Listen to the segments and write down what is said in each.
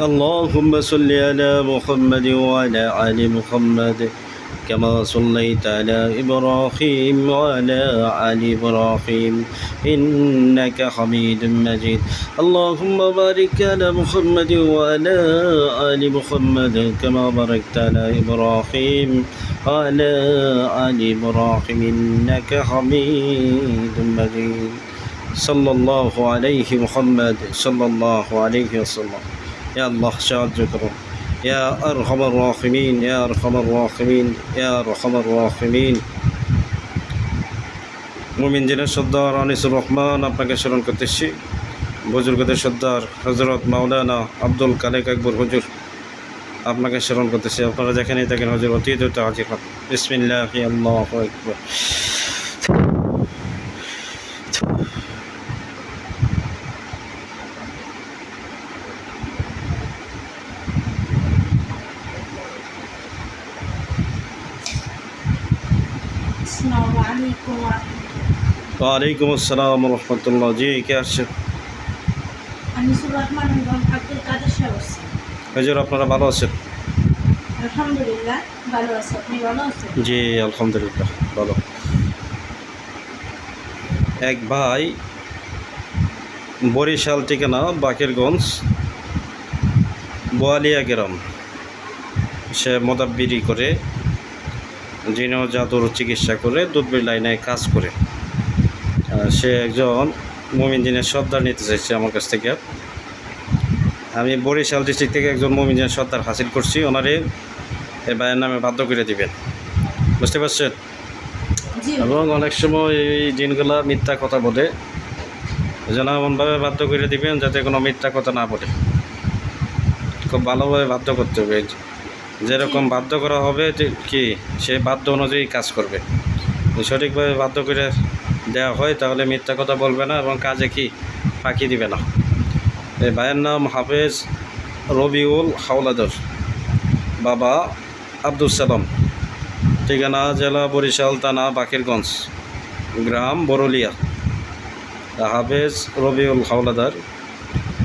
اللهم صل على محمد وعلى آل محمد كما صليت على إبراهيم وعلى آل إبراهيم إنك حميد مجيد. اللهم بارك على محمد وعلى آل محمد كما باركت على إبراهيم وعلى آل إبراهيم إنك حميد مجيد. صلى الله عليه محمد صلى الله عليه وسلم. ইয়া আল্লাহ সাহায্য করো ইয়া আর হমর রহমিন ইয়া আর হমর রহমিন ইয়া মুমিন জিনের সর্দার আনিসুর রহমান আপনাকে স্মরণ করতেছি। বুজুর্গদের সর্দার হজরত মাওলানা আব্দুল কালেক আকবর হজুর আপনাকে স্মরণ করতেছি। আপনারা যেখানেই থাকেন অতি অতীত হাজির হন। বিসমিল্লাহ আল্লাহ আকবর। ওয়ালাইকুম আসসালাম রহমতুল্লাহ। জি কে আসছেন। হজুর আপনারা ভালো আছেন? আলহামদুলিল্লাহ ভালো আছে। আপনি ভালো আছেন? জি আলহামদুলিল্লাহ ভালো। এক ভাই বরিশাল ঠিকানা বাকেরগঞ্জ বোয়ালিয়া গ্রাম। সে মোদাব্বিরি করে জিনো জাদুর চিকিৎসা করে দুধবির লাইনে কাজ করে। সে একজন মমিন দিনের সর্দার নিতে চাইছে আমার কাছ থেকে। আমি বরিশাল ডিস্ট্রিক্ট থেকে একজন মমিন দিনের সর্দার হাসিল করছি ওনারে এই ভাইয়ের নামে বাধ্য করে দিবেন। বুঝতে পারছেন? এবং অনেক সময় এই জিনগুলা মিথ্যা কথা বলে যেন এমনভাবে বাধ্য করে দিবেন যাতে কোনো মিথ্যা কথা না বলে। খুব ভালোভাবে বাধ্য করতে হবে। যেরকম বাধ্য করা হবে কি? সে বাধ্য অনুযায়ী কাজ করবে। সঠিকভাবে বাধ্য করে দেওয়া হয়, তাহলে মিথ্যা কথা বলবে না এবং কাজে কি? ফাঁকি দিবে না। এই ভাইয়ের নাম হাফেজ রবিউল হাওলাদর। বাবা আব্দুল সালাম। ঠিকানা জেলা বরিশাল, থানা বাকিরগঞ্জ, গ্রাম বরলিয়া। হাফেজ রবিউল হাওলাদার,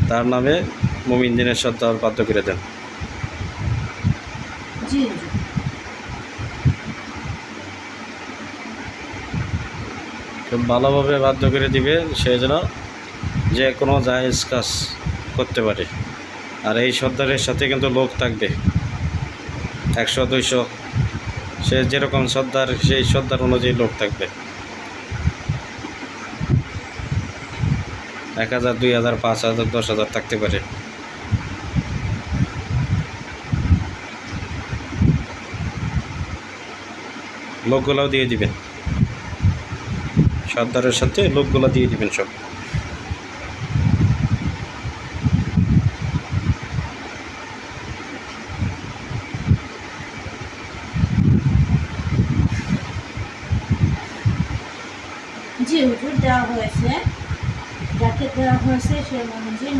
তার নামে মুমিন দিনের সর্দার বাধ্য করে দেন। খুব ভালোভাবে বাধ্য করে দিবে, সে যেন যে কোনো জায়েজ কাজ করতে পারে। আর এই সর্দারের সাথে কিন্তু লোক থাকবে। একশো, দুইশো, সে যেরকম সর্দার, সেই সর্দার অনুযায়ী লোক থাকবে। এক হাজার, দুই হাজার, পাঁচ হাজার, দশ হাজার থাকতে পারে। লোকগুলাও দিয়ে দিবেন। সর্দারের সাথে লোকগুলো দিয়ে দিবেন সব। জি হুজুর দেওয়া হয়েছে। যাকে দেওয়া হয়েছে সে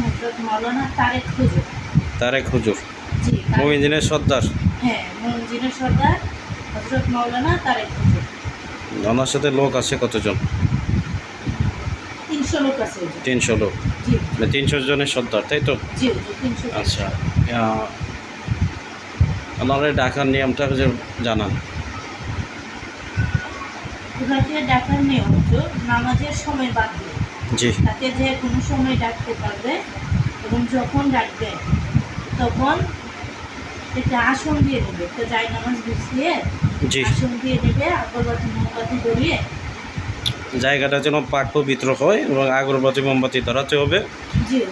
হজরত তারেক হুজুর। তারেক হুজুর। জি সর্দার। হ্যাঁ মোহাম্মদিনের সর্দার। হজরত তারেক ওনার সাথে লোক আছে কতজন? তিনশো লোক আছে তিনশো লোক। মানে তিনশো জনের সর্দার তাই তো? আচ্ছা আহ, ডাকার নিয়মটা যে জানান। ওনাকে ডাকার নিয়ম হুজুর নামাজের সময় বাদ দিয়ে। জি। তাকে যে কোনো সময় ডাকতে পারবে এবং যখন ডাকবে তখন একটা আসন দিয়ে দেবে। একটা জায় নামাজ বিছিয়ে জি। আসন দিয়ে দেবে আগরবাতি মোমবাতি ধরিয়ে জায়গাটা যেন পাক পবিত্র হয় এবং আগরবাতি মোমবাতি ধরাতে হবে।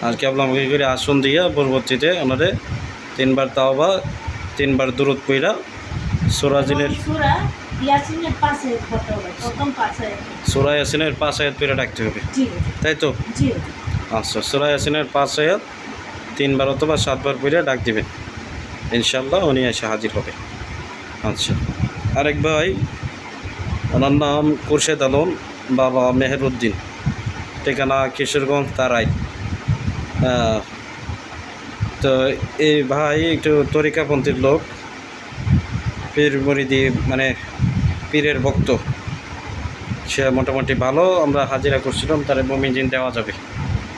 আর কেবল আমাকে করে আসন দিয়ে পরবর্তীতে ওনাদের তিনবার তাওবা তিনবার দূরত পইরা সোরাজিনের সুরা ইয়াসিনের পাঁচ আয়াত পইরা ডাকতে হবে। তাই তো? আচ্ছা সোরা ইয়াসিনের পাঁচ আয়াত তিনবার অথবা সাতবার পইরা ডাক দিবেন। ইনশাল্লাহ উনি এসে হাজির হবে। আচ্ছা। আরেক ভাই ওনার নাম খুরশেদ আলম বাবা মেহেরুদ্দিন ঠিকানা কিশোরগঞ্জ তারাই। তো এই ভাই একটু তরিকাপন্থীর লোক পীর মরিদি মানে পীরের ভক্ত। সে মোটামুটি ভালো আমরা হাজিরা করছিলাম তার মমিজিন দেওয়া যাবে।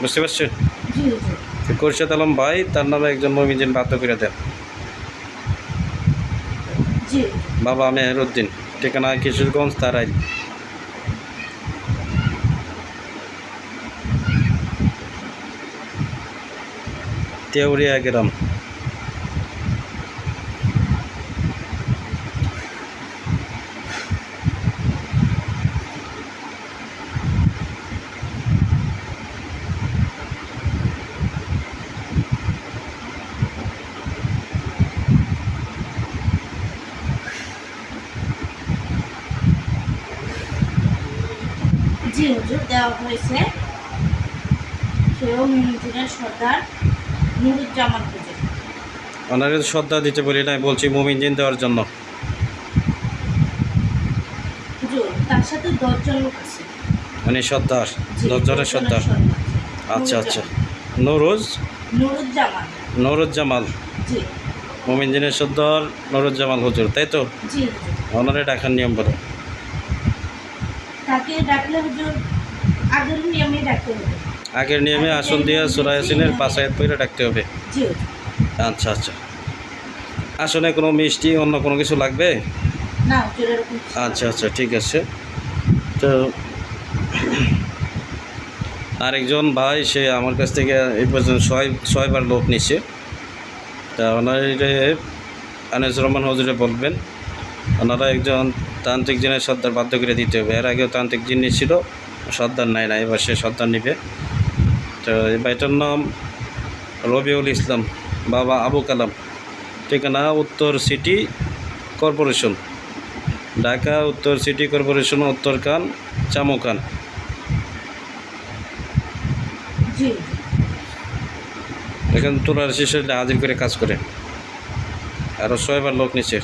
বুঝতে পারছেন? খোরশেদ আলম ভাই তার নামে একজন মমিনজিন বাধ্য করে দেন। বাবা মেহরুদ্দিন ঠিকানা কিশোরগঞ্জ তারাই তেওরিয়া গ্রাম। জি হুজুর দেওয়া হয়েছে সেও সর্দার নুরুজ্জামান হুজুর। ওনাকে তো শ্রদ্ধা দিতে বলি নাই বলছি মমিনজিন দেওয়ার জন্য। হুজুর তার সাথে দশজন লোক আছে। উনি সর্দার দশজনের সর্দার। আচ্ছা আচ্ছা। নরোজ? নুরুজ্জামান। নরুজ্জামাল জি। মমিনজিনের সর্দার নরুজ্জামাল হুজুর তাই তো? জি ওনারে ডাকার নিয়ম বলো। তাকে ডাকলে হুজুর আগের নিয়মে ডাকতে হবে। আগের নিয়মে আসন দিয়ে সুরায়াসিনের পাঁচায়াত পরে ডাকতে হবে। জি আচ্ছা আচ্ছা। আসনে কোনো মিষ্টি অন্য কোনো কিছু লাগবে। আচ্ছা আচ্ছা ঠিক আছে। তো আরেকজন ভাই সে আমার কাছ থেকে এই পর্যন্ত ছয় ছয়বার লোক নিচ্ছে তা ওনারে আনিস রহমান হজুরে বলবেন ওনারা একজন তান্ত্রিক জিনের সর্দার বাধ্য করে দিতে হবে। এর আগেও তান্ত্রিক জিন নিচ্ছিল সর্দার নাই না এবার সে সর্দার নিবে। তো এই ভাইটার নাম রবিউল ইসলাম বাবা আবু কালাম। ঠিকানা উত্তর সিটি কর্পোরেশন। ঢাকা উত্তর সিটি কর্পোরেশন উত্তরকান চামোকান এখানে তোলার শেষে হাজির করে কাজ করে। আরও ছয়বার লোক নিচে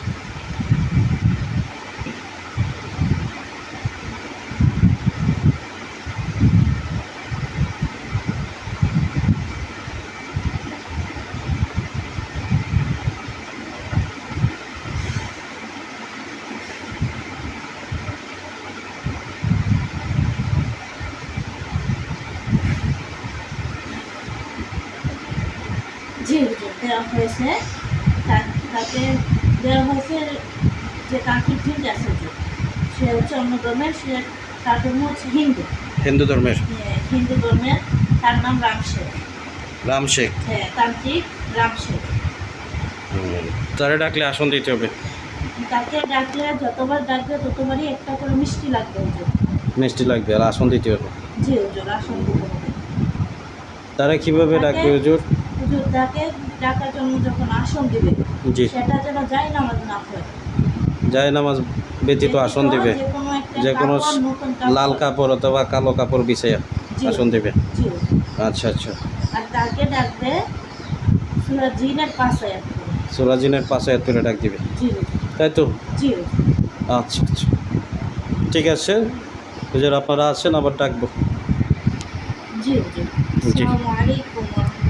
জি দেওয়া হয়েছে তাকে দেওয়া হয়েছে যে তান্ত্রিক জিন আছে যে সে হচ্ছে অন্য ধর্মের সে তার ধর্ম হচ্ছে হিন্দু হিন্দু ধর্মের? হিন্দু ধর্মের তার নাম রামশেখ রাম শেখ। হ্যাঁ তান্ত্রিক রামশেখ হুম, তারে ডাকলে আসন দিতে হবে। তাকে ডাকলে যতবার ডাকবে ততবারই একটা করে মিষ্টি লাগবে মিষ্টি লাগবে আর আসন দিতে হবে। জি হুজুর আসন দিতে হবে। তারা কীভাবে ডাকবে হুজুর? তাকে ডাকার জন্য যখন আসন দিবে সেটা যেন নামাজ না হয় যায় নামাজ ব্যতীত আসন দিবে। যে কোনো লাল কাপড় অথবা কালো কাপড় বিছাইয়া আসন দিবে। আচ্ছা আচ্ছা। আর তাকে ডাকবে সুরা জিনের পাঁচ আয়াত করে। সুরাজিনের পাশে করে ডাক দিবে। তাই তো? আচ্ছা আচ্ছা। ঠিক আছে। আপনারা আছেন আবার ডাকবো। জি। জি। আসসালামু আলাইকুম ওয়া রাহমাতুল্লাহ।